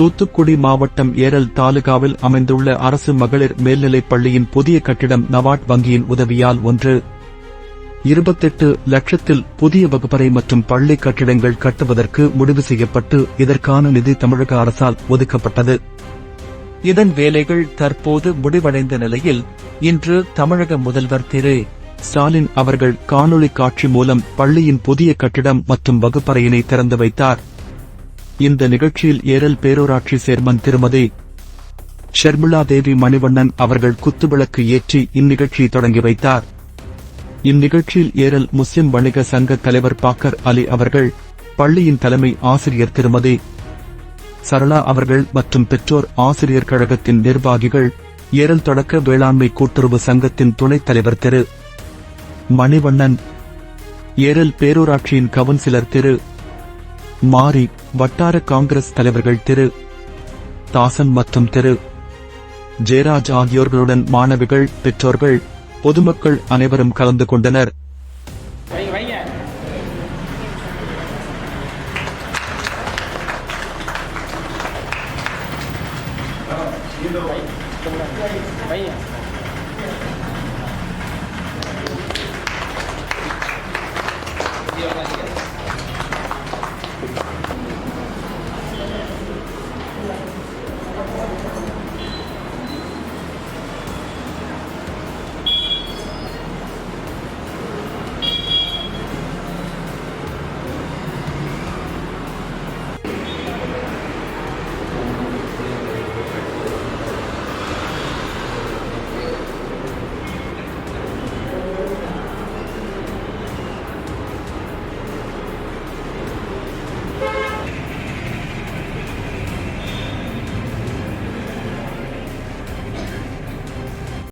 தூத்துக்குடி மாவட்டம் ஏரல் தாலுகாவில் அமைந்துள்ள அரசு மகளிர் மேல்நிலைப் பள்ளியின் புதிய கட்டிடம் நவாட் வங்கியின் உதவியால் ஒன்று. இருபத்தெட்டு லட்சத்தில் புதிய வகுப்பறை மற்றும் பள்ளி கட்டிடங்கள் கட்டுவதற்கு முடிவு செய்யப்பட்டு இதற்கான நிதி தமிழக அரசால் ஒதுக்கப்பட்டது. இதன் வேலைகள் தற்போது முடிவடைந்த நிலையில் இன்று தமிழக முதல்வர் திரு. ஸ்டாலின் அவர்கள் காணொளி காட்சி மூலம் பள்ளியின் புதிய கட்டிடம் மற்றும் வகுப்பறையினை திறந்து வைத்தார். இந்த நிகழ்ச்சியில் ஏரல் பேரூராட்சி சேர்மன் திருமதி ஷர்மிளா தேவி மணிவண்ணன் அவர்கள் குத்துவிளக்கு ஏற்றி இந்நிகழ்ச்சியை தொடங்கி வைத்தார். இந்நிகழ்ச்சியில் ஏரல் முஸ்லிம் வணிக சங்க தலைவர் பாக்கர் அலி அவர்கள் பள்ளியின் தலைமை ஆசிரியர் திருமதி சரளா அவர்கள் மற்றும் பெற்றோர் ஆசிரியர் கழகத்தின் நிர்வாகிகள் ஏரல் தொடக்க வேளாண்மை கூட்டுறவு சங்கத்தின் துணைத் தலைவர் திரு மணிவண்ணன் ஏரல் பேரூராட்சியின் கவுன்சிலர் திரு மாறி வட்டார காங்கிரஸ் தலைவர்கள் திரு. தாசன் மற்றும் திரு. ஜெயராஜ் ஆகியோர்களுடன் மாணவிகள் பெற்றோர்கள் பொதுமக்கள் அனைவரும் கலந்து கொண்டனர். வைங்க